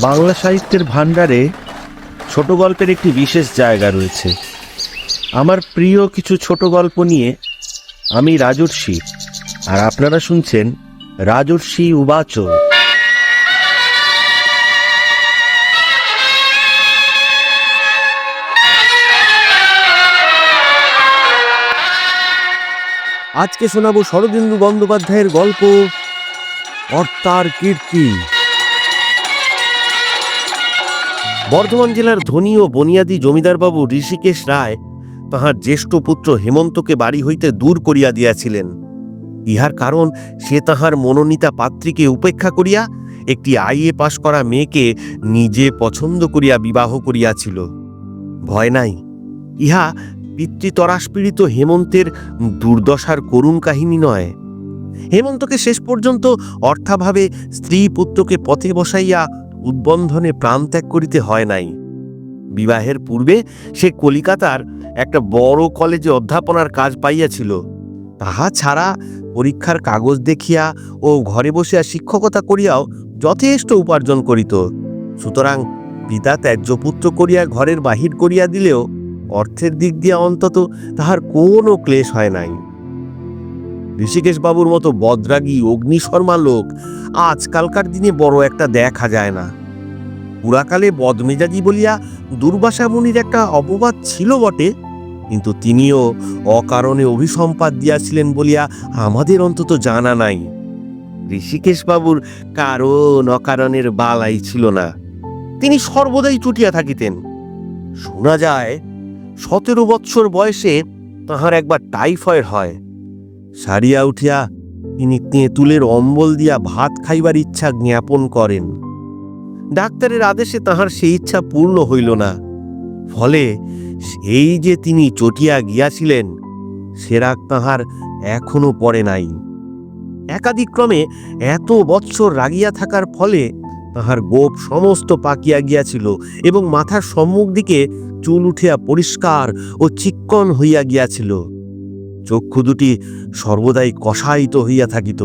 বাংলা সাহিত্যের ভাণ্ডারে ছোট গল্পের একটি বিশেষ জায়গা রয়েছে। আমার প্রিয় কিছু ছোট গল্প নিয়ে আমি রাজর্ষি, আর আপনারা শুনছেন রাজর্ষি উবাচ আজকে শোনাবো শরদিন্দু বন্দ্যোপাধ্যায়ের গল্প কর্তার কীর্তি। বর্ধমান জেলার ধনী ও বনিয়াদি জমিদারবাবু ঋষিকেশ রায় তাহার জ্যেষ্ঠ পুত্র হেমন্তকে বাড়ি হইতে দূর করিয়া দিয়াছিলেন। ইহার কারণ সে তাহার মনোনীতা পাত্রীকে উপেক্ষা করিয়া একটি আইএ পাশ করা মেয়েকে নিজে পছন্দ করিয়া বিবাহ করিয়াছিল। ভয় নাই। ইহা পিতৃতরাস্পীড়িত হেমন্তের দুর্দশার করুণ কাহিনী নয়। হেমন্তকে শেষ পর্যন্ত অর্থাভাবে স্ত্রী পুত্রকে পথে বসাইয়া উদ্বন্ধনে প্রাণত্যাগ করিতে হয় নাই। বিবাহের পূর্বে সে কলিকাতার একটা বড় কলেজে অধ্যাপনার কাজ পাইয়াছিল। তাহা ছাড়া পরীক্ষার কাগজ দেখিয়া ও ঘরে বসিয়া শিক্ষকতা করিয়াও যথেষ্ট উপার্জন করিত। সুতরাং পিতা ত্যায্যপুত্র করিয়া ঘরের বাহির করিয়া দিলেও অর্থের দিক দিয়া অন্তত তাহার কোনো ক্লেশ হয় নাই। ঋষিকেশ বাবুর মতো বদ্রাগী অগ্নিশর্মা লোক আজকালকার দিনে বড় একটা দেখা যায় না। পুরাকালে বদমেজাজি বলিয়া দুর্বাসা মুনির একটা অপবাদ ছিল বটে, কিন্তু তিনিও অকারণে অভিসম্পাদ দিয়াছিলেন বলিয়া আমাদের অন্তত জানা নাই। ঋষিকেশ বাবুর কারণ অকারণের বালাই ছিল না। তিনি সর্বদাই চুটিয়া থাকিতেন। শোনা যায়, সতেরো বৎসর বয়সে তাহার একবার টাইফয়েড হয়। সারিয়া উঠিয়া তিনি তেঁতুলের অম্বল দিয়া ভাত খাইবার ইচ্ছা জ্ঞাপন করেন। ডাক্তারের আদেশে তাহার সেই ইচ্ছা পূর্ণ হইল না। ফলে সেই যে তিনি চটিয়া গিয়াছিলেন, সে রাগ তাহার এখনও পড়ে নাই। একাদিক্রমে এত বৎসর রাগিয়া থাকার ফলে তাহার গোপ সমস্ত পাকিয়া গিয়াছিল এবং মাথার সম্মুখ দিকে চুল উঠিয়া পরিষ্কার ও চিক্কন হইয়া গিয়াছিল। চক্ষু দুটি সর্বদাই কষায়িত হইয়া থাকিত।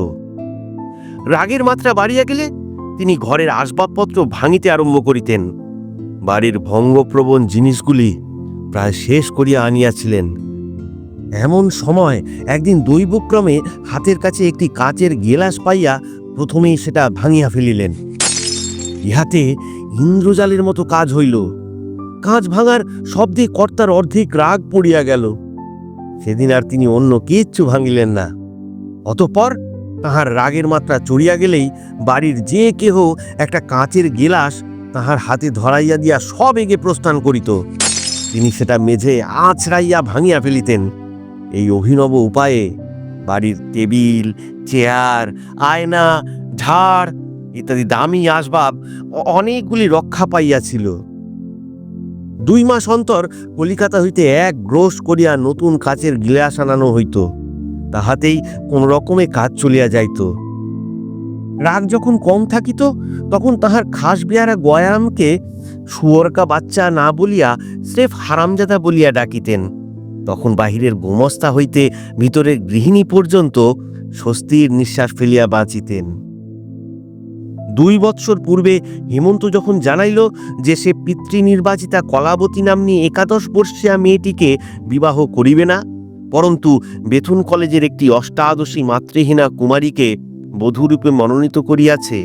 রাগের মাত্রা বাড়িয়া গেলে তিনি ঘরের আসবাবপত্র ভাঙিতে আরম্ভ করিতেন। বাড়ির ভঙ্গপ্রবণ জিনিসগুলি প্রায় শেষ করিয়া আনিয়াছিলেন। এমন সময় একদিন দৈবক্রমে হাতের কাছে একটি কাচের গেলাস পাইয়া প্রথমেই সেটা ভাঙিয়া ফেলিলেন। ইহাতে ইন্দ্রজালের মতো কাজ হইল। কাঁচ ভাঙার শব্দে কর্তার অর্ধেক রাগ পড়িয়া গেল। সেদিন আর তিনি অন্য কিচ্ছু ভাঙিলেন না। অতঃপর তাহার রাগের মাত্রা চড়িয়া গেলেই বাড়ির যে কেহ একটা কাঁচের গেলাস তাহার হাতে ধরাইয়া দিয়া সব এগে প্রস্থান করিত। তিনি সেটা মেঝে আছড়াইয়া ভাঙিয়া ফেলিতেন। এই অভিনব উপায়ে বাড়ির টেবিল, চেয়ার, আয়না, ঝাড় ইত্যাদি দামি আসবাব অনেকগুলি রক্ষা পাইয়াছিল। দুই মাস অন্তর কলিকাতা হইতে এক গ্রোস করিয়া নতুন কাচের গ্লাস আনানো হইত। তাহাতেই কোন রকমে কাজ চলিয়া যাইত। রাগ যখন কম থাকিত, তখন তাহার খাস বেয়ারা গয়ামকে শুয়রকা বাচ্চা না বলিয়া স্রেফ হারামজাদা বলিয়া ডাকিতেন। তখন বাহিরের গোমস্তা হইতে ভিতরের গৃহিণী পর্যন্ত স্বস্তির নিঃশ্বাস ফেলিয়া বাঁচিতেন। দুই বৎসর পূর্বে হেমন্ত যখন জানাইল যে সে পিতৃনির্বাচিতা কলাবতী নাম্নী একাদশ বর্ষীয়া মেয়েটিকে বিবাহ করিবে না, পরন্তু বেথুন কলেজের একটি অষ্টাদশী মাতৃহীনা কুমারীকে বধূরূপে মনোনীত করিয়াছে।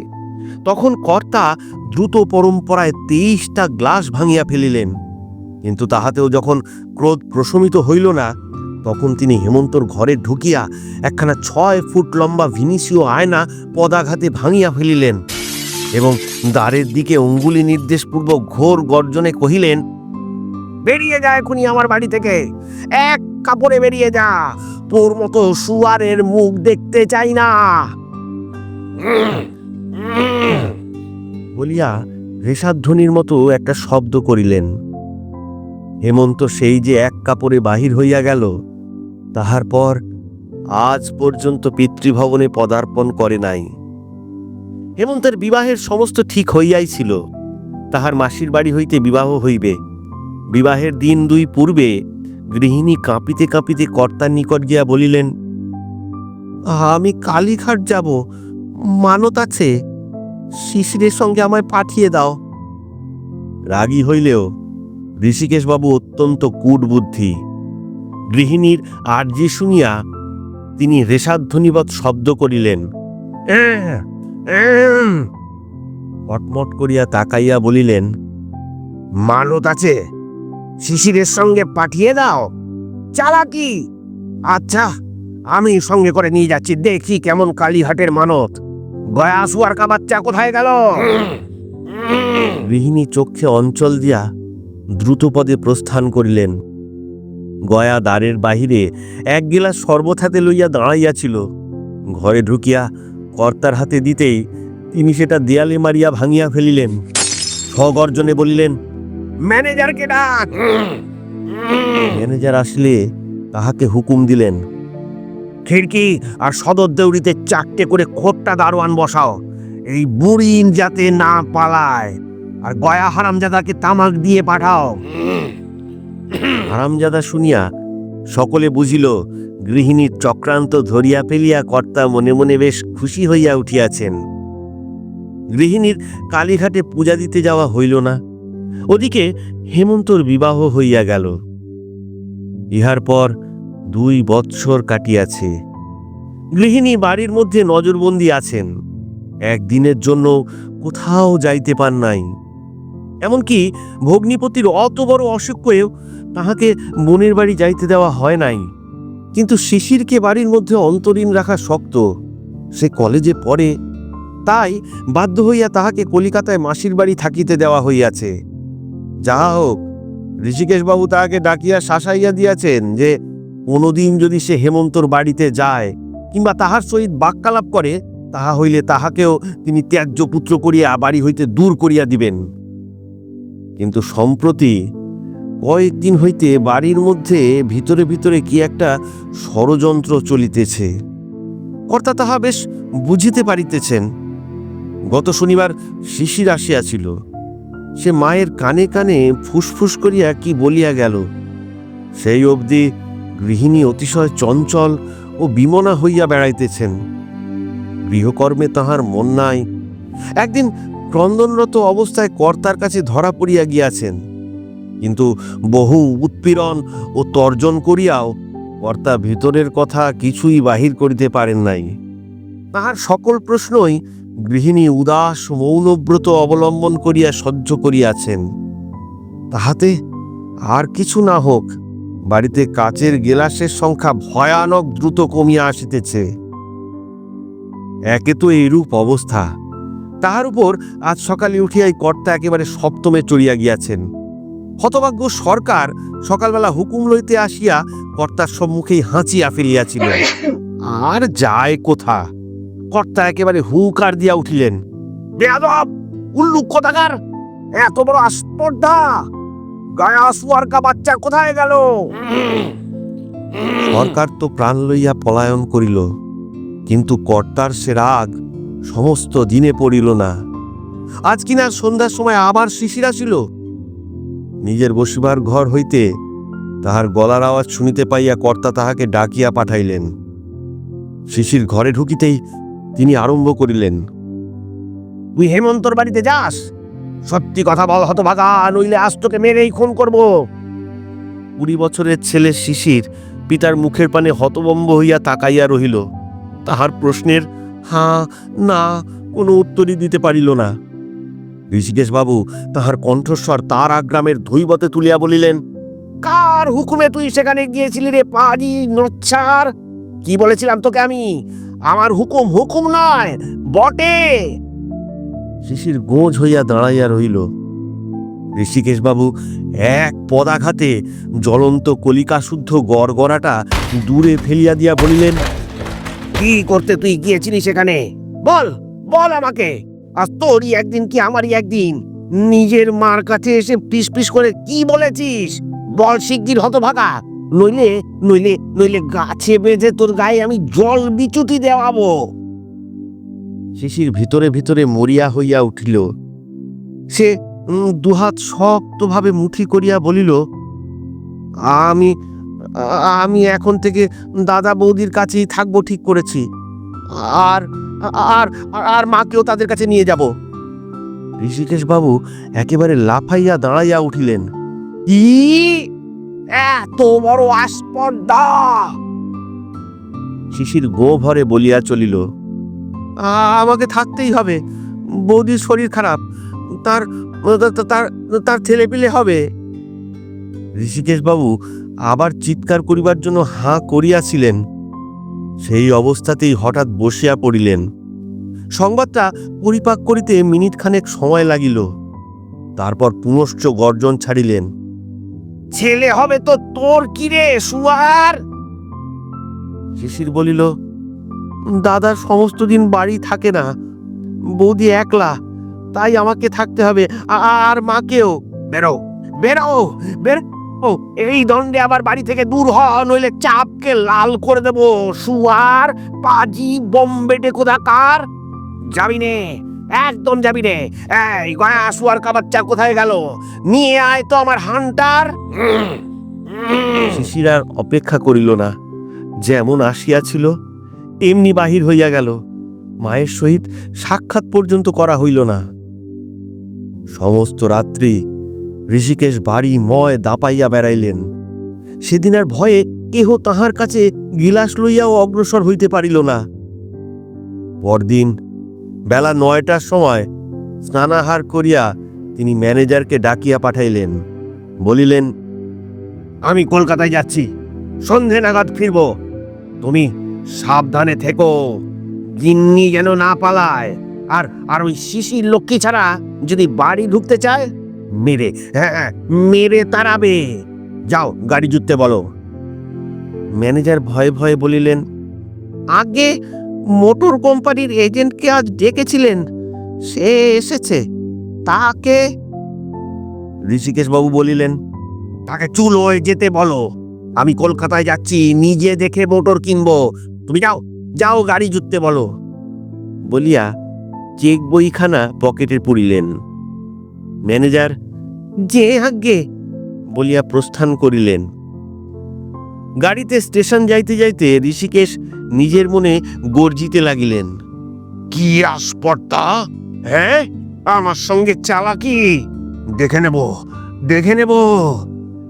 তখন কর্তা দ্রুত পরম্পরায় তেইশটা গ্লাস ভাঙিয়া ফেলিলেন, কিন্তু তাহাতেও যখন ক্রোধ প্রশমিত হইল না তখন তিনি হেমন্তর ঘরে ঢুকিয়া একখানা ছয় ফুট লম্বা ভিনিসীয় আয়না পদাঘাতে ভাঙিয়া ফেলিলেন এবং দ্বারের দিকে অঙ্গুলি নির্দেশপূর্বক ঘোর গর্জনে কহিলেন, বেরিয়ে যা এখনই আমার বাড়ি থেকে। এক কাপড়ে বেরিয়ে যা। তোর মতো সুয়ারের মুখ দেখতে চাই না। বলিয়া রেশাধ্বনির মতো একটা শব্দ করিলেন। হেমন্ত সেই যে এক কাপড়ে বাহির হইয়া গেল তাহার পর আজ পর্যন্ত পিতৃভবনে পদার্পণ করে নাই। হেমন্তের বিবাহের সমস্ত ঠিক হইয়াই ছিল। তাহার মাসির বাড়ি হইতে বিবাহ হইবে। বিবাহের দিন দুই পূর্বে গৃহিণী কাঁপিতে কাঁপিতে কর্তার নিকট গিয়া বলিলেন, আমি কালীঘাট যাব। মানত আছে। শিশিরের সঙ্গে আমায় পাঠিয়ে দাও। রাগী হইলেও ঋষিকেশবাবু অত্যন্ত কূট বুদ্ধি গৃহিণীর আর্জি শুনিয়া তিনি রেশাধ্বনিবৎ শব্দ করিলেন কটমট করিয়া তাকাইয়া বলিলেন মানত আছে, শিশিরের সঙ্গে পাঠিয়ে দাও, চালাকি। আচ্ছা আমি সঙ্গে করে নিয়ে যাচ্ছি, দেখি কেমন কালীহাটের মানত। গয়া শুয়ার কা বাচ্চা কোথায় গেল? গৃহিণী চক্ষে অঞ্চল দিয়া দ্রুতপদে প্রস্থান করিলেন। গয়া দ্বারের বাহিরে এক গিলাস শরবত হাতে লইয়া দাঁড়াইয়াছিল। ঘরে ঢুকিয়া কর্তার হাতে দিতেই তিনি সেটা দেয়ালে মারিয়া ভাঙিয়া ফেলিলেন। স্বগর্জনে বলিলেন ম্যানেজারকে ডাক। ম্যানেজার আসলে তাহাকে হুকুম দিলেন খিড়কি আর সদর দেউড়িতে চারটে করে খোট্টা দারোয়ান বসাও। এই বুড়িন যাতে না পালায় আর গয়া হারামজাদাকে তামাক দিয়ে পাঠাও। হারামজাদা শুনিয়া সকলে বুঝিল গৃহিণীর চক্রান্ত ধরিয়া ফেলিয়া কর্তা মনে মনে বেশ খুশি হইয়া উঠিয়াছেন। গৃহিণীর কালীঘাটে পূজা দিতে যাওয়া হইল না। ওদিকে হেমন্তর বিবাহ হইয়া গেল। ইহার পর দুই বৎসর কাটিয়াছে। গৃহিণী বাড়ির মধ্যে নজরবন্দি আছেন। একদিনের জন্য কোথাও যাইতে পান নাই। এমনকি ভগ্নিপতির অত বড় অসুখেও তাহাকে বোনের বাড়ি যাইতে দেওয়া হয় নাই। কিন্তু শিশিরকে বাড়ির মধ্যে অন্তরীণ রাখা শক্ত। সে কলেজে পড়ে, তাই বাধ্য হইয়া তাহাকে কলিকাতায় মাসির বাড়ি থাকিতে দেওয়া হইয়াছে। যাহা হোক, ঋষিকেশবাবু তাহাকে ডাকিয়া শাসাইয়া দিয়াছেন যে, কোনোদিন যদি সে হেমন্তর বাড়িতে যায় কিংবা তাহার সহিত বাক্যালাপ করে, তাহা হইলে তাহাকেও তিনি ত্যায্য পুত্র করিয়া বাড়ি হইতে দূর করিয়া দিবেন। কিন্তু সম্প্রতি কয়েকদিন হইতে বাড়ির মধ্যে ভিতরে ভিতরে কি একটা ষড়যন্ত্র চলিতেছে। কর্তা তাহা বেশ বুঝিতে পারিতেছেন। গত শনিবার শিশির আসিয়াছিল। সে মায়ের কানে কানে ফুসফুস করিয়া কি বলিয়া গেল। সেই অবধি গৃহিণী অতিশয় চঞ্চল ও বিমনা হইয়া বেড়াইতেছেন। গৃহকর্মে তাহার মন নাই। একদিন ক্রন্দনরত অবস্থায় কর্তার কাছে ধরা পড়িয়া গিয়াছেন। কিন্তু বহু উৎপীড়ন ও তর্জন করিয়াও কর্তা ভিতরের কথা কিছুই বাহির করিতে পারেন নাই। তাহার সকল প্রশ্নই গৃহিণী উদাস মৌনব্রত অবলম্বন করিয়া সহ্য করিয়াছেন। তাহাতে আর কিছু না হোক, বাড়িতে কাচের গেলাসের সংখ্যা ভয়ানক দ্রুত কমিয়া আসিতেছে। একে তো এইরূপ অবস্থা। তাহার উপর আজ সকালে উঠিয়াই কর্তা একেবারে সপ্তমে চড়িয়া গিয়াছেন। হতভাগ্য সরকার সকালবেলা হুকুম লইতে আসিয়া কর্তার সম্মুখেই হাঁচিয়া ফেলিয়াছিল। আর যায় কোথা? কর্তা একেবারে হুকার দিয়া উঠিলেন, বেয়াদব, উল্লুক কোথাকার? এত বড় আস্পর্ধা! গায়া শুয়ার কা বাচ্চা কোথায় গেল? সরকার তো প্রাণ লইয়া পলায়ন করিল, কিন্তু কর্তার সে রাগ সমস্ত দিনে পড়িল না। আজ কিনা সন্ধ্যার সময় আবার শিশির আসিল নিজের বসিবার ঘর হইতে তাহার গলার আওয়াজ শুনিতে পাইয়া কর্তা তাহাকে ডাকিয়া পাঠাইলেন। শিশির ঘরে ঢুকিতেই তিনি আরম্ভ করিলেন, তুই হেমন্তর বাড়িতে যাস? সত্যি কথা বল হতভাগা, নইলে আজ তোকে মেরেই খুন করব। কুড়ি বছরের ছেলে শিশির পিতার মুখের পানে হতবম্ব হইয়া তাকাইয়া রহিল। তাহার প্রশ্নের হাঁ, না কোনো উত্তরই দিতে পারিল না। ঋষিকেশবাবু, তাহার কণ্ঠস্বর তার আগ্রামের ধৈবতে তুলিয়া বলিলেন, কার হুকুমে তুই সেখানে গিয়েছিলি রে পাজি নচ্ছার? কি বলেছিলাম তোকে আমি? আমার হুকুম হুকুম নয়, বটে! শিশির গোঁজ হইয়া দাঁড়াইয়া রহিল। ঋষিকেশবাবু এক পদাঘাতে জ্বলন্ত কলিকা শুদ্ধ গড়গড়াটা দূরে ফেলিয়া দিয়া বলিলেন, কি করতে তুই গিয়েছিলি সেখানে? বল বল আমাকে! আর তোরই একদিন কি আমারই একদিন? নিজের মার কাছে এসে পিস পিস করে কি বলেছিস? বল শিগগির হতভাগা। নইলে নইলে নইলে গাছে বেঁধে তোর গায়ে আমি জল বিচুতি দেওয়াবো। শিশির ভিতরে ভিতরে মরিয়া হইয়া উঠিল। সে দুহাত শক্তভাবে মুঠি করিয়া বলিল আমি আমি এখন থেকে দাদা বৌদির কাছেই থাকব ঠিক করেছি। আর আর আর- মাকেও তাদের কাছে নিয়ে যাব। ঋষিকেশ বাবু একেবারে লাফাইয়া দাঁড়াইয়া উঠিলেন। কি? এত বড় আস্পর্ধা! শিশির গো ভরে বলিয়া চলিল আমাকে থাকতেই হবে। বৌদির শরীর খারাপ। তার তার তার ছেলে পিলে হবে। ঋষিকেশ বাবু আবার চিৎকার করিবার জন্য হাঁ করিয়াছিলেন। সেই অবস্থাতেই হঠাৎ বসিয়া পড়িলেন। সংবাদটা পরিপাক করিতে মিনিট খানেক সময় লাগিল। তারপর পুনশ্চ গর্জন ছাড়িলেন ছেলে হবে তো তোর কি রে সুয়ার? শিশির বলিল দাদার সমস্ত দিন বাড়ি থাকে না বৌদি একলা তাই আমাকে থাকতে হবে আর মাকেও। বেরো বেরো বেরো এই দণ্ডে আবার বাড়ি থেকে দূর হ নইলে চাপকে লাল করে দেব। সুয়ার, পাজি বোম্বেটে কোথাকার যাবি নে, একদম যাবি নে। এই গয়া সুয়ার কাবাচ্চা কোথায় গেল? নিয়ে আয় তো আমার হান্টার। শিশির আর অপেক্ষা করিল না। যেমন আসিয়াছিল, এমনি বাহির হইয়া গেল। মায়ের সহিত সাক্ষাৎ পর্যন্ত করা হইল না। সমস্ত রাত্রি ঋষিকেশ বাড়ি ময় দাপাইয়া বেড়াইলেন। সেদিন আর ভয়ে কেহ তাহার কাছে গিলাস লইয়াও অগ্রসর হইতে পারিল না। পরদিন বেলা নয়টার সময় স্নানাহার করিয়া তিনি ম্যানেজারকে ডাকিয়া পাঠাইলেন। বলিলেন, আমি কলকাতায় যাচ্ছি, সন্ধে নাগাদ ফিরব। তুমি সাবধানে থেকো। গিন্নি যেন না পালায়। আর আর ওই শিশির লক্ষ্মী ছাড়া যদি বাড়ি ঢুকতে চায় মেরে হ্যাঁ হ্যাঁ, মেরে তাড়াবে। যাও গাড়ি জুততে বলো। ম্যানেজার ভয়ে ভয়ে বলিলেন আগে মোটর কোম্পানির এজেন্টকে আজ ডেকেছিলেন সে এসেছে তাকে ঋষিকেশ বাবু বলিলেন তাকে চুলোয় যেতে বলো আমি কলকাতায় যাচ্ছি নিজে দেখে মোটর কিনবো তুমি যাও যাও গাড়ি জুততে বলো। বলিয়া চেক বইখানা পকেটে পুরিলেন। ম্যানেজার? যে আগে বলিয়া প্রস্থান করিলেন। গাড়িতে স্টেশন যাইতে যাইতে ঋষিকেশ নিজের মনে গর্জিতে লাগিলেন। কি আসপর্দা হ্যাঁ আমার সঙ্গে চালাকি। দেখে নেব দেখে নেব।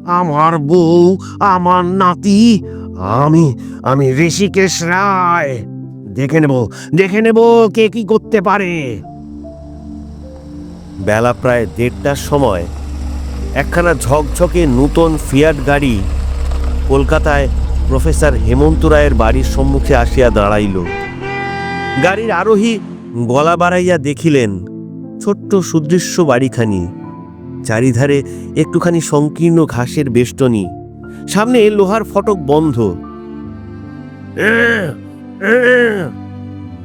আমার বউ আমার নাতি আমি আমি ঋষিকেশ রায়। দেখে নেব দেখে নেব কে কি করতে পারে। বেলা প্রায় দেড়টার সময় একখানা ঝকঝকে নূতন ফিয়াট গাড়ি কলকাতায় প্রফেসর হেমন্ত রায়ের বাড়ির সম্মুখে আসিয়া দাঁড়াইল। গাড়ির আরোহী গলা বাড়াইয়া দেখিলেন ছোট্ট সুদৃশ্য বাড়িখানি চারিধারে একটুখানি সংকীর্ণ ঘাসের বেষ্টনী সামনে লোহার ফটক বন্ধ।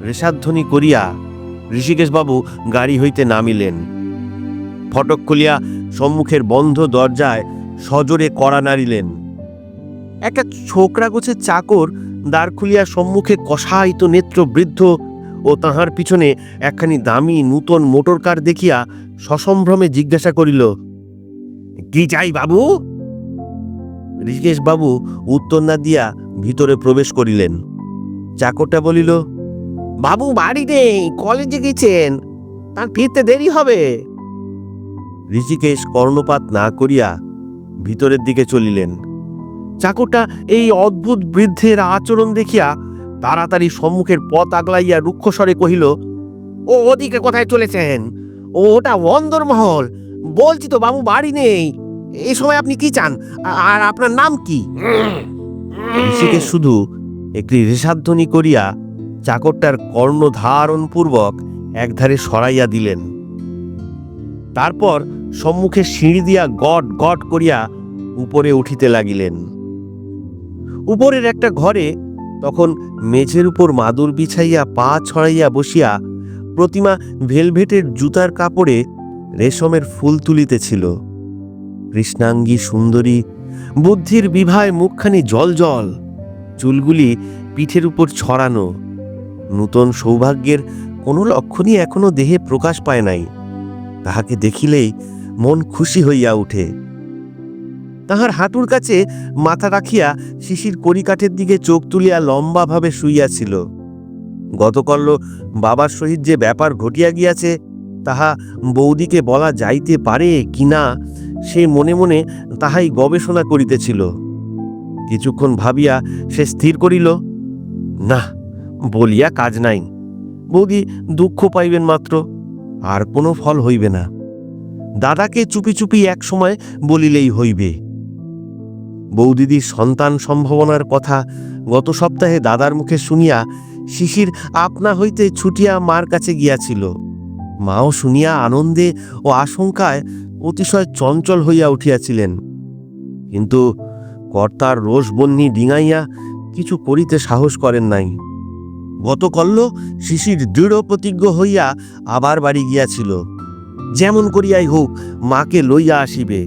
রেশাধ্বনি করিয়া ঋষিকেশবাবু গাড়ি হইতে নামিলেন। ফটক খুলিয়া সম্মুখের বন্ধ দরজায় সজোরে কড়া নাড়িলেন। একটা ছোকরা গোছের চাকর দ্বার খুলিয়া সম্মুখে কষায়িত নেত্র বৃদ্ধ ও তাহার পিছনে একখানি দামি নূতন মোটর কার দেখিয়া সসম্ভ্রমে জিজ্ঞাসা করিল, কি চাই বাবু? বাবু উত্তর না দিয়া ভিতরে প্রবেশ করিলেন। চাকরটা বলিল, বাবু বাড়ি নেই, কলেজে গেছেন, তার ফিরতে দেরি হবে। ঋষিকেশ কর্ণপাত না করিয়া ভিতরের দিকে চলিলেন। চাকরটা এই অদ্ভুত বৃদ্ধের আচরণ দেখিয়া তাড়াতাড়ি সম্মুখের পথ আগলাইয়া রুক্ষস্বরে কহিল, ও ওদিকে কোথায় চলেছেন? ওটা অন্দরমহল বলছি তো বাবু, বাড়ি নেই। এই সময় আপনি কি চান? আর আপনার নাম কি? ঋষিকেশ শুধু একটি রেশাধ্বনি করিয়া চাকরটার কর্ণধারণ পূর্বক একধারে সরাইয়া দিলেন। তারপর সম্মুখে সিঁড়ি দিয়া গট গট করিয়া উপরে উঠিতে লাগিলেন। উপরের একটা ঘরে তখন মেঝের উপর মাদুর বিছাইয়া পা ছড়াইয়া বসিয়া প্রতিমা ভেলভেটের জুতার কাপড়ে রেশমের ফুল তুলিতেছিল। কৃষ্ণাঙ্গী সুন্দরী, বুদ্ধির বিভায় মুখখানি জল জল, চুলগুলি পিঠের উপর ছড়ানো। নূতন সৌভাগ্যের কোনো লক্ষণই এখনও দেহে প্রকাশ পায় নাই। তাহাকে দেখিলেই মন খুশি হইয়া উঠে। তাহার হাঁটুর কাছে মাথা রাখিয়া শিশির কড়িকাঠের দিকে চোখ তুলিয়া লম্বাভাবে শুইয়াছিল। গতকল্য বাবার সহিত যে ব্যাপার ঘটিয়া গিয়াছে, তাহা বৌদিকে বলা যাইতে পারে কি না, সে মনে মনে তাহাই গবেষণা করিতেছিল। কিছুক্ষণ ভাবিয়া সে স্থির করিল, না, বলিয়া কাজ নাই। বৌদি দুঃখ পাইবেন মাত্র। আর কোনো ফল হইবে না। দাদাকে চুপি চুপি এক সময় বলিলেই হইবে। বৌদিদির সন্তান সম্ভাবনার কথা গত সপ্তাহে দাদার মুখে শুনিয়া শিশির আপনা হইতে ছুটিয়া মার কাছে গিয়াছিল। মাও শুনিয়া আনন্দে ও আশঙ্কায় অতিশয় চঞ্চল হইয়া উঠিয়াছিলেন। কিন্তু কর্তার রোষবন্যী ডিঙাইয়া কিছু করিতে সাহস করেন নাই। গতকল্য শিশির দৃঢ় প্রতিজ্ঞ হইয়া আবার বাড়ি গিয়াছিল। যেমন করিয়াই হোক, মাকে লইয়া আসিবে।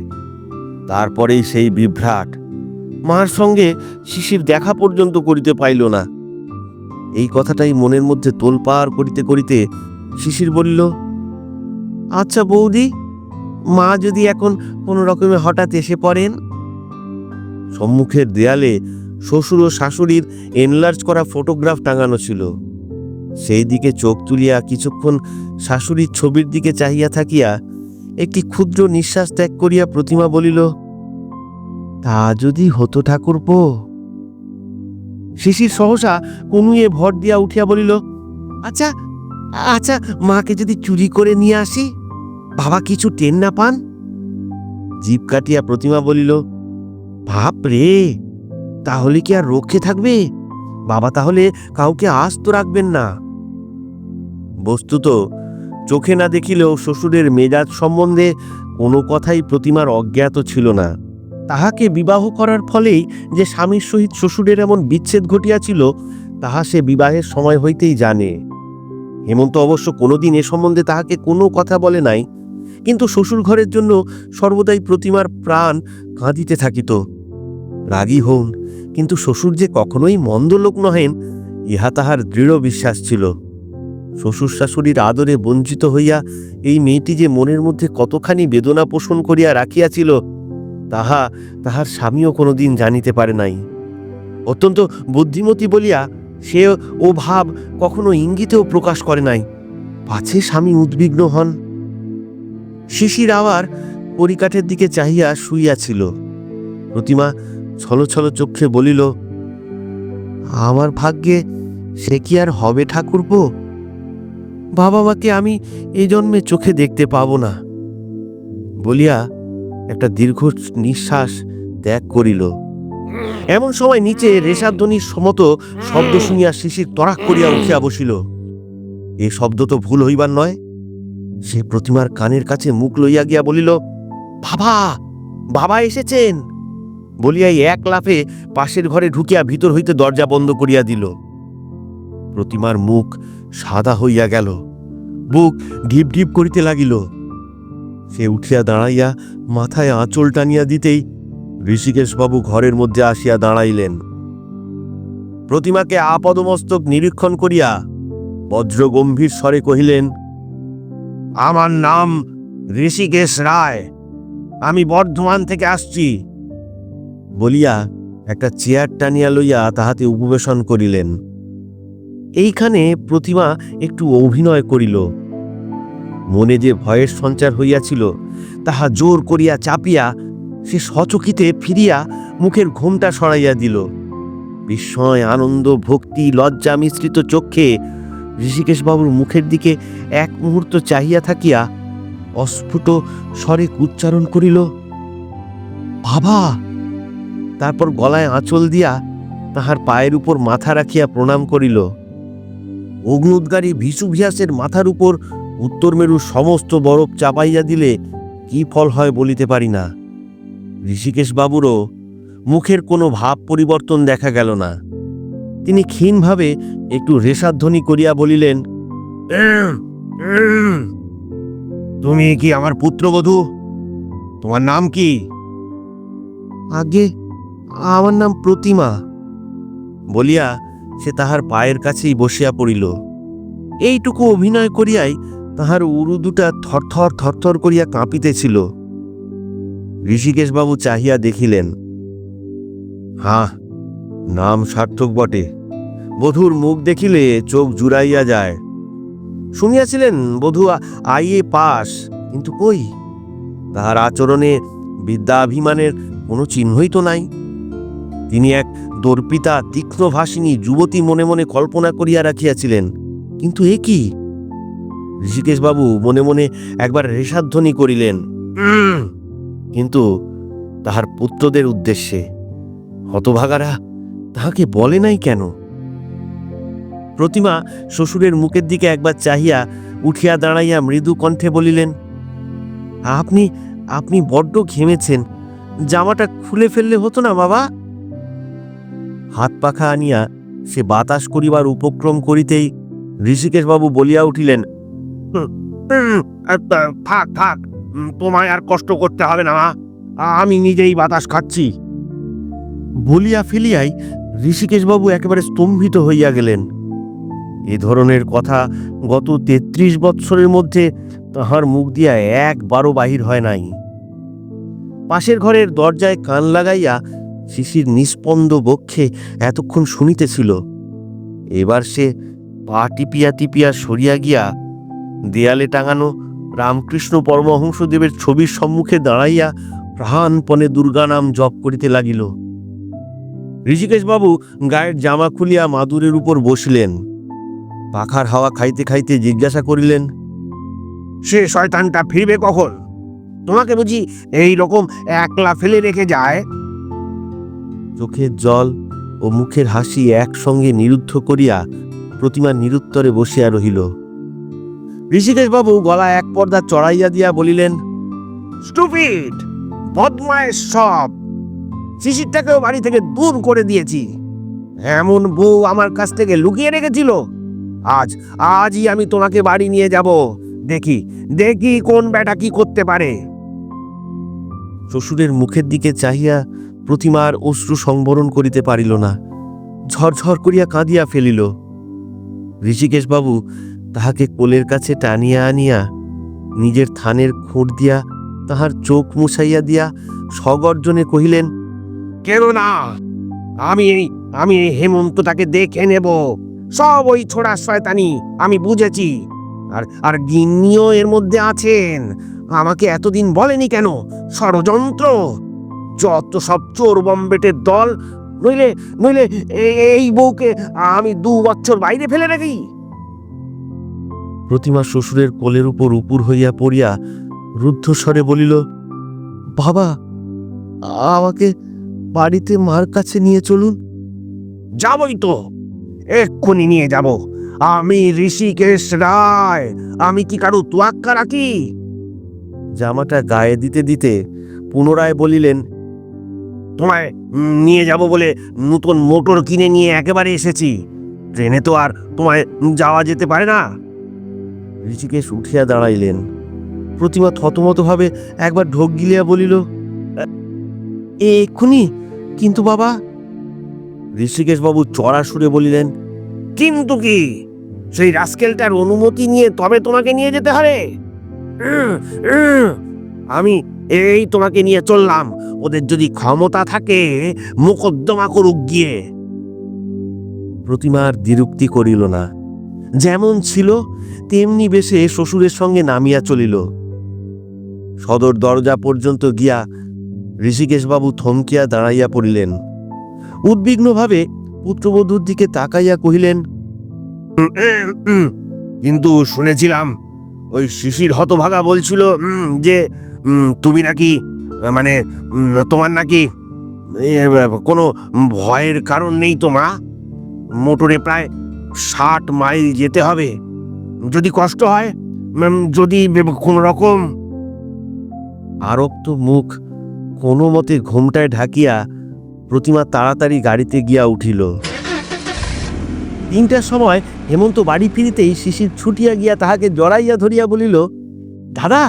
তারপরেই সেই বিভ্রাট। মার সঙ্গে শিশির দেখা পর্যন্ত করিতে পাইল না। এই কথাটাই মনের মধ্যে তোলপাড় করিতে করিতে শিশির বলিল আচ্ছা বৌদি, মা যদি এখন কোনো রকমে হঠাৎ এসে পড়েন? সম্মুখের দেয়ালে শ্বশুর ও শাশুড়ির এনলার্জ করা ফটোগ্রাফ টাঙানো ছিল। সেই দিকে চোখ তুলিয়া কিছুক্ষণ শাশুড়ির ছবির দিকে চাহিয়া থাকিয়া একটি ক্ষুদ্র নিঃশ্বাস ত্যাগ করিয়া প্রতিমা বলিল, তা যদি হতো ঠাকুরপো? শিশির সহসা কনুয়ে ভর দিয়া উঠিয়া বলিল আচ্ছা আচ্ছা মাকে যদি চুরি করে নিয়ে আসি? বাবা কিছু টেন না পান? জিপ কাটিয়া প্রতিমা বলিল ভাব রে তাহলে কি আর রক্ষে থাকবে? বাবা তাহলে কাউকে আস্ত রাখবেন না। বস্তুত, চোখে না দেখিলেও শ্বশুরের মেজাজ সম্বন্ধে কোনো কথাই প্রতিমার অজ্ঞাত ছিল না। তাহাকে বিবাহ করার ফলেই যে স্বামীর সহিত শ্বশুরের এমন বিচ্ছেদ ঘটিয়াছিল, তাহা সে বিবাহের সময় হইতেই জানে। হেমন্ত অবশ্য কোনোদিন এ সম্বন্ধে তাহাকে কোনো কথা বলে নাই, কিন্তু শ্বশুর ঘরের জন্য সর্বদাই প্রতিমার প্রাণ কাঁদিতে থাকিত। রাগী হন কিন্তু শ্বশুর যে কখনোই মন্দ লোক নহেন ইহা তাহার দৃঢ় বিশ্বাস ছিল। শ্বশুর শাশুড়ির আদরে বঞ্চিত হইয়া এই মেয়েটি যে মনের মধ্যে কতখানি বেদনা পোষণ করিয়া রাখিয়াছিল, তাহা তাহার স্বামীও কোনোদিন জানিতে পারে নাই। অত্যন্ত বুদ্ধিমতী বলিয়া সে ও ভাব কখনো ইঙ্গিতেও প্রকাশ করে নাই। পাছে স্বামী উদ্বিগ্ন হন। শিশির আবার পরিকাঠের দিকে চাহিয়া শুইয়াছিল। প্রতিমা ছলো ছলো চক্ষে বলিল, আমার ভাগ্যে সে কি আর হবে ঠাকুরপো? বাবা মাকে আমি এই জন্মে চোখে দেখতে পাবো না। বলিয়া একটা দীর্ঘ নিঃশ্বাস ত্যাগ করিল। এমন সময় নিচে রেশাধ্বনির সমত শব্দ শুনিয়া শিশির তরাক করিয়া উঠিয়া বসিল। এ শব্দ তো ভুল হইবার নয়। সে প্রতিমার কানের কাছে মুখ লইয়া গিয়া বলিল, বাবা বাবা এসেছেন। বলিয়াই এক লাফে পাশের ঘরে ঢুকিয়া ভিতর হইতে দরজা বন্ধ করিয়া দিল। প্রতিমার মুখ সাদা হইয়া গেল। বুক ঢিপ ঢিপ করিতে লাগিল। সে উঠিয়া দাঁড়াইয়া মাথায় আঁচল টানিয়া দিতেই ঋষিকেশবাবু ঘরের মধ্যে আসিয়া দাঁড়াইলেন। প্রতিমাকে আপদমস্তক নিরীক্ষণ করিয়া বজ্র গম্ভীর স্বরে কহিলেন, আমার নাম ঋষিকেশ রায়। আমি বর্ধমান থেকে আসছি। বলিয়া একটা চেয়ার টানিয়া লইয়া তাহাতে উপবেশন করিলেন। এইখানে প্রতিমা একটু অভিনয় করিল। মনে যে ভয়ের সঞ্চার হইয়াছিল, তাহা জোর করিয়া চাপিয়া সে সচকিতে ফিরিয়া মুখের ঘোমটা সরাইয়া দিল। বিস্ময়, আনন্দ, ভক্তি, লজ্জা মিশ্রিত চক্ষে ঋষিকেশবাবুর মুখের দিকে এক মুহূর্ত চাহিয়া থাকিয়া অস্ফুট স্বরে উচ্চারণ করিল, বাবা! তারপর গলায় আঁচল দিয়া তাহার পায়ের উপর মাথা রাখিয়া প্রণাম করিল। অগ্নুদ্গারী ভিসুভিয়াসের মাথার উপর উত্তর মেরুর সমস্ত বরফ চাপাইয়া দিলে কি ফল হয় বলিতে পারি না। ঋষিকেশ বাবুরও মুখের কোনো ভাব পরিবর্তন দেখা গেল না। তিনি ক্ষীণভাবে একটু রেশাধ্বনি করিয়া বলিলেন "উম, উম, তুমি কি আমার পুত্রবধূ? তোমার নাম কি? আগে আমার নাম প্রতিমা। বলিয়া সে তাহার পায়ের কাছেই বসিয়া পড়িল। এইটুকু অভিনয় করিয়াই তাহার উরু দুটা থরথর থরথর করিয়া কাঁপিতেছিল। ঋষিকেশবাবু চাহিয়া দেখিলেন হাঁ নাম সার্থক বটে। বধূর মুখ দেখিলে চোখ জুড়াইয়া যায়। শুনিয়াছিলেন, বধূ আইএ পাস, কিন্তু কই? তাহার আচরণে বিদ্যাভিমানের কোনো চিহ্নই তো নাই। তিনি এক দর্পিতা তীক্ষ্ণভাষিনী যুবতী মনে মনে কল্পনা করিয়া রাখিয়াছিলেন, কিন্তু এ কি? ঋষিকেশবাবু মনে মনে একবার রেশাধ্বনি করিলেন কিন্তু তাহার পুত্রদের উদ্দেশ্যে, হতভাগারা, তাহাকে বলে নাই কেন? প্রতিমা শ্বশুরের মুখের দিকে একবার চাহিয়া উঠিয়া দাঁড়াইয়া মৃদু কণ্ঠে বলিলেন, আপনি আপনি বড্ড ঘেমেছেন, জামাটা খুলে ফেললে হতো না বাবা? হাত পাখা আনিয়া সে বাতাস করিবার উপক্রম করিতেই ঋষিকেশবাবু বলিয়া উঠিলেন থাক থাক তোমায় আর কষ্ট করতে হবে না আমি নিজেই বাতাস খাচ্ছি। বলিয়া ফেলিয়াই ঋষিকেশবাবু একেবারে স্তম্ভিত হইয়া গেলেন। এ ধরনের কথা গত তেত্রিশ বৎসরের মধ্যে তাহার মুখ দিয়া একবারও বাহির হয় নাই। পাশের ঘরের দরজায় কান লাগাইয়া শিশির নিস্পন্দ বক্ষে এতক্ষণ শুনিতেছিল। এবার সে পা টিপিয়া টিপিয়া সরিয়া গিয়া দেয়ালে টাঙানো রামকৃষ্ণ পরমহংসদেবের ছবির সম্মুখে দাঁড়াইয়া প্রাণপণে দুর্গা নাম জপ করিতে লাগিল। ঋষিকেশবাবু গায়ের জামা খুলিয়া মাদুরের উপর বসিলেন। পাখার হাওয়া খাইতে খাইতে জিজ্ঞাসা করিলেন, সে শয়তানটা ফিরবে কখন? তোমাকে বুঝি এই রকম একলা ফেলে রেখে যায়? চোখের জল ও মুখের হাসি একসঙ্গে নিরুদ্ধ করিয়া প্রতিমা নিরুত্তরে বসিয়া রহিল। ঋষিকেশবাবু গলা এক পর্দা চড়াইয়া দিয়া বলিলেন স্টুপিড বদমায়ের সব। শিশিরটাকেও বাড়ি থেকে দূর করে দিয়েছি। এমন বউ আমার কাছ থেকে লুকিয়ে রেখেছিল। আজ আজই আমি তোমাকে বাড়ি নিয়ে যাব। দেখি দেখি কোন বেটা কি করতে পারে। শ্বশুরের মুখের দিকে চাহিয়া প্রতিমার অশ্রু সংবরণ করিতে পারিল না। ঝরঝর করিয়া কাঁদিয়া ফেলিল। ঋষিকেশবাবু তাহাকে কোলের কাছে টানিয়া আনিয়া নিজের থানের খুঁট দিয়া তাহার চোখ মুছাইয়া দিয়া সগর্জনে কহিলেন, কেন না? আমি আমি এই হেমন্তটাকে দেখে নেব। সব ওই ছোড়া শয়তানি, আমি বুঝেছি। আর আর গিন্নিও এর মধ্যে আছেন। আমাকে এতদিন বলেনি কেন? ষড়যন্ত্র। যত সব চোর বম্বেটের দল নইলে নইলে এই বউকে আমি দু বছর বাইরে ফেলে রাখি। প্রতিমা শ্বশুরের কোলের উপর উপুর হইয়া পড়িয়া রুদ্ধস্বরে বলিল বাবা আমাকে বাড়িতে মার কাছে নিয়ে চলুন। যাবই তো এক্ষুনি নিয়ে যাব। আমি ঋষিকেশ রায় আমি কি কারও তুয়াক্কা রাখি? জামাটা গায়ে দিতে দিতে পুনরায় বলিলেন তোমায় নিয়ে যাব বলে নতুন মোটর কিনে নিয়ে একেবারে এসেছি। ট্রেনে তো আর তোমায় যাওয়া যেতে পারে না। ঋষিকেশ উঠিয়া দাঁড়াইলেন। প্রতিমা থতমতভাবে একবার ঢোক গিলিয়া বলিল এক্ষুনি কিন্তু বাবা? ঋষিকেশবাবু চড়া সুরে বলিলেন কিন্তু কি? সেই রাস্কেলটার অনুমতি নিয়ে তবে তোমাকে নিয়ে যেতে হবে? আমি এই তোমাকে নিয়ে চললাম। ওদের যদি ক্ষমতা থাকে, মোকদ্দমা করুক গিয়ে। প্রতিমার দ্বিরুক্তি করিল না। যেমন ছিল, তেমনি বেশে শ্বশুরের সঙ্গে নামিয়া চলিল। সদর দরজা পর্যন্ত গিয়া ঋষিকেশবাবু থমকিয়া দাঁড়াইয়া পড়িলেন। উদ্বিগ্নভাবে পুত্রবধূর দিকে তাকাইয়া কহিলেন কিন্তু শুনেছিলাম, ওই শিশির হতভাগা বলছিল যে তুমি নাকি মানে তোমার নাকি কোনো ভয়ের কারণ নেই তো, মা? মোটরে প্রায় ষাট মাইল যেতে হবে। যদি কষ্ট হয় যদি কোনো রকম আরক্ত মুখ কোনো মতে ঘোমটায় ঢাকিয়া প্রতিমা তাড়াতাড়ি গাড়িতে গিয়া উঠিল। তিনটার সময় হেমন্ত বাড়ি ফিরিতেই শিশির ছুটিয়া গিয়া তাহাকে জড়াইয়া ধরিয়া বলিল, দাদা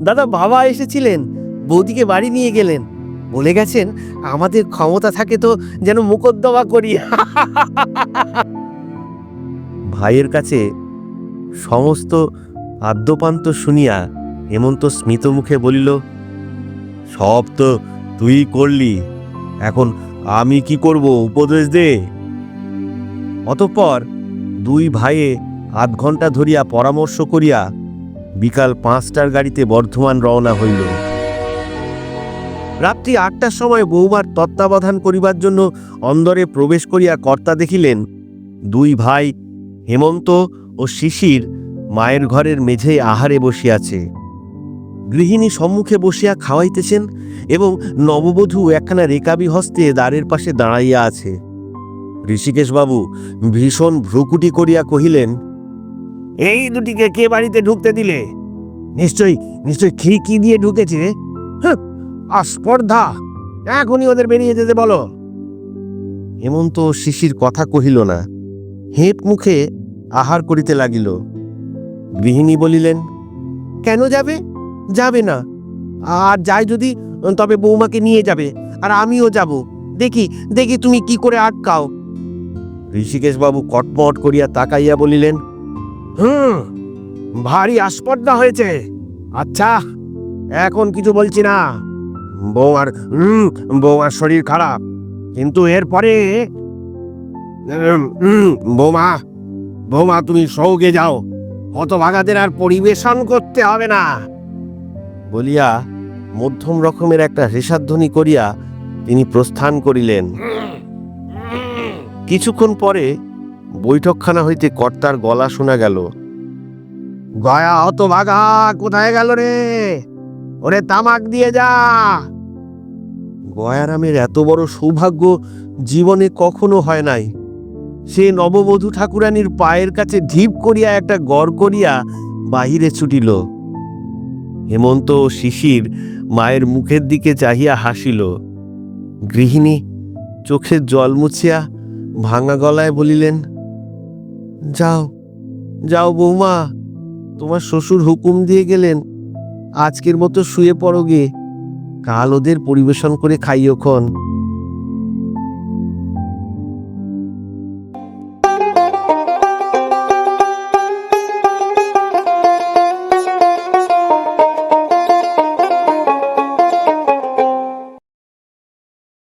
দাদা বাবা এসেছিলেন। বৌদিকে বাড়ি নিয়ে গেলেন। বলে গেছেন, আমাদের ক্ষমতা থাকে তো যেন মোকদ্দমা করি। ভাইয়ের কাছে সমস্ত আদ্যপান্ত শুনিয়া হেমন্ত স্মিত মুখে বলিল, সব তো তুই করলি, এখন আমি কি করব উপদেশ দে। অতঃপর দুই ভাইয়ে আধ ঘণ্টা ধরিয়া পরামর্শ করিয়া বিকাল পাঁচটার গাড়িতে বর্ধমান রওনা হইল। রাত্রি আটটার সময় বৌমার তত্ত্বাবধান করিবার জন্য অন্দরে প্রবেশ করিয়া কর্তা দেখিলেন, দুই ভাই, হেমন্ত ও শিশির মায়ের ঘরের মেঝেয় আহারে বসিয়াছে। গৃহিণী সম্মুখে বসিয়া খাওয়াইতেছেন এবং নববধূ একখানা রেকাবি হস্তে দ্বারের পাশে দাঁড়াইয়া আছে। ঋষিকেশবাবু ভীষণ ভ্রুকুটি করিয়া কহিলেন এই দুটিকে কে বাড়িতে ঢুকতে দিলে? নিশ্চয়ই নিশ্চয়ই খিড়কি দিয়ে ঢুকেছে আস্পর্ধা এখনই ওদের বেরিয়ে যেতে বলো। হেমন্ত শিশির কথা কহিল না। হেঁপ মুখে আহার করিতে লাগিল। গৃহিণী বলিলেন কেন যাবে? যাবে না। আর যাই যদি তবে বৌমাকে নিয়ে যাবে আর আমিও যাব। দেখি দেখি তুমি কি করে আটকাও। ঋষিকেশবাবু কটমট করিয়া তাকাইয়া বলিলেন হুম, ভারী আস্পর্ধা হয়েছে। আচ্ছা এখন কিছু বলছি না। বৌমার, হুম, বৌমার শরীর খারাপ। কিন্তু এরপরে বৌমা বৌমা, তুমি সৌগে যাও। হতভাগাদের আর পরিবেশন করতে হবে না। বলিয়া মধ্যম রকমের একটা রেশাধ্বনি করিয়া তিনি প্রস্থান করিলেন। কিছুক্ষণ পরে বৈঠকখানা হইতে কর্তার গলা শোনা গেল। গয়া হতভাগা কোথায় গেল রে? ওরে তামাক দিয়ে যা। গয়ারামের এত বড় সৌভাগ্য জীবনে কখনো হয় নাই। সে নববধূ ঠাকুরানীর পায়ের কাছে ঢিপ করিয়া একটা গড় করিয়া বাহিরে ছুটিল। হেমন্ত শিশির মায়ের মুখের দিকে চাহিয়া হাসিল। গৃহিণী চোখের জল মুছিয়া ভাঙা গলায় বলিলেন যাও যাও বৌমা, তোমার শ্বশুর হুকুম দিয়ে গেলেন, আজকের মতো শুয়ে পড়ো গে। কাল ওদের পরিবেশন করে খাইও খন।